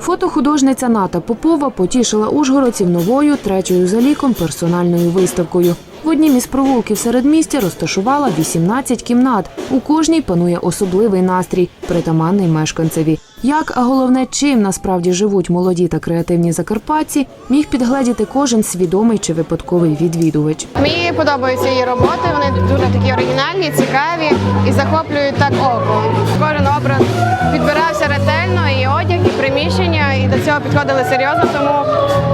Фотохудожниця Ната Попова потішила ужгородців новою третьою за ліком персональною виставкою. В однім із провулків середмістя розташувала 18 кімнат. У кожній панує особливий настрій, притаманний мешканцеві. Як, а головне, чим насправді живуть молоді та креативні закарпатці, міг підгледіти кожен свідомий чи випадковий відвідувач. Мені подобаються її роботи, вони дуже такі оригінальні, цікаві і захоплюють так око. Кожен образ підбирався приміщення, і до цього підходили серйозно, тому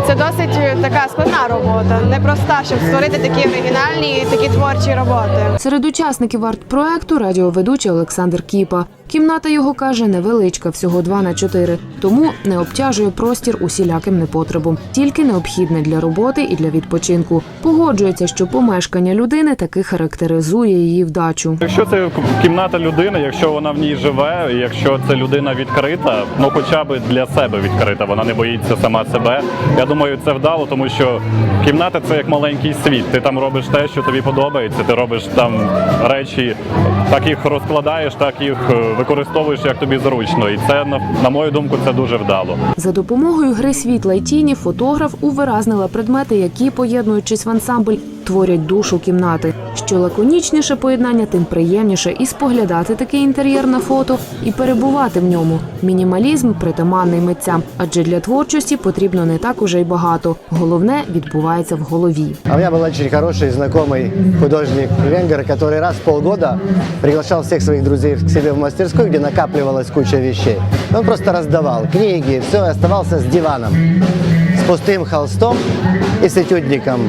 це досить така складна робота, непроста, щоб створити такі оригінальні і такі творчі роботи. Серед учасників арт-проекту радіоведучий Олександр Кіпа. Кімната його каже невеличка, всього 2 на 4, тому не обтяжує простір усіляким непотребом, тільки необхідне для роботи і для відпочинку. Погоджується, що помешкання людини таки характеризує її вдачу. Якщо це кімната людини, якщо вона в ній живе, якщо це людина відкрита, ну хоча б для себе відкрита, вона не боїться сама себе. Я думаю, це вдало, тому що кімната це як маленький світ. Ти там робиш те, що тобі подобається. Ти робиш там речі, так їх розкладаєш, так їх е, використовуєш як тобі зручно. І це на, мою думку, це дуже вдало. За допомогою гри світла й тіні фотограф увиразнила предмети, які, поєднуючись в ансамбль, творять душу кімнати. Що лаконічніше поєднання, тим приємніше і споглядати такий інтер'єр на фото, і перебувати в ньому. Мінімалізм притаманний митцям, адже для творчості потрібно не так уже й багато. Головне відбувається в голові. А у меня был очень хороший знакомый художник венгер, который раз в полгода приглашал всех своих друзей к себе в мастерскую, где накапливалась куча вещей. И Он просто раздавал книги, все, и оставался с диваном, с пустым холстом и с этюдником,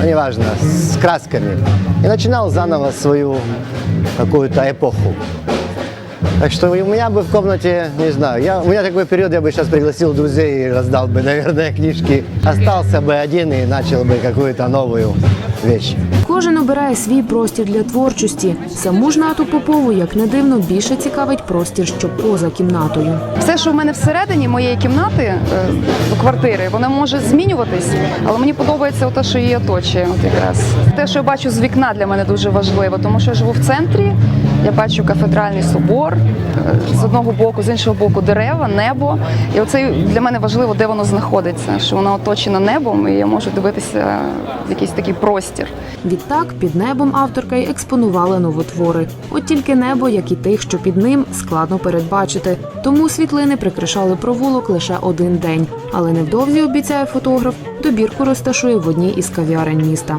ну, неважно, с красками. И начинал заново свою какую-то эпоху. Так что у меня бы в комнате, не знаю, я, у меня такой период, я бы сейчас пригласил друзей и раздал бы, наверное, книжки. Остался бы один и начал бы какую-то новую вещь. Кожен обирає свій простір для творчості. Саму ж нату Попову, як не дивно, більше цікавить простір, що поза кімнатою. Все, що в мене всередині моєї кімнати, е, квартири, воно може змінюватись, але мені подобається те, що її оточує. От якраз те, що я бачу з вікна, для мене дуже важливо, тому що я живу в центрі. Я бачу кафедральний собор е, з одного боку, з іншого боку дерева, небо. І оце для мене важливо, де воно знаходиться, що воно оточено небом, і я можу дивитися в якийсь такий простір. Відтак під небом авторка й експонувала новотвори. От тільки небо, як і тих, що під ним, складно передбачити. Тому світлини прикрашали провулок лише один день. Але невдовзі обіцяє фотограф, добірку розташує в одній із кав'ярень міста.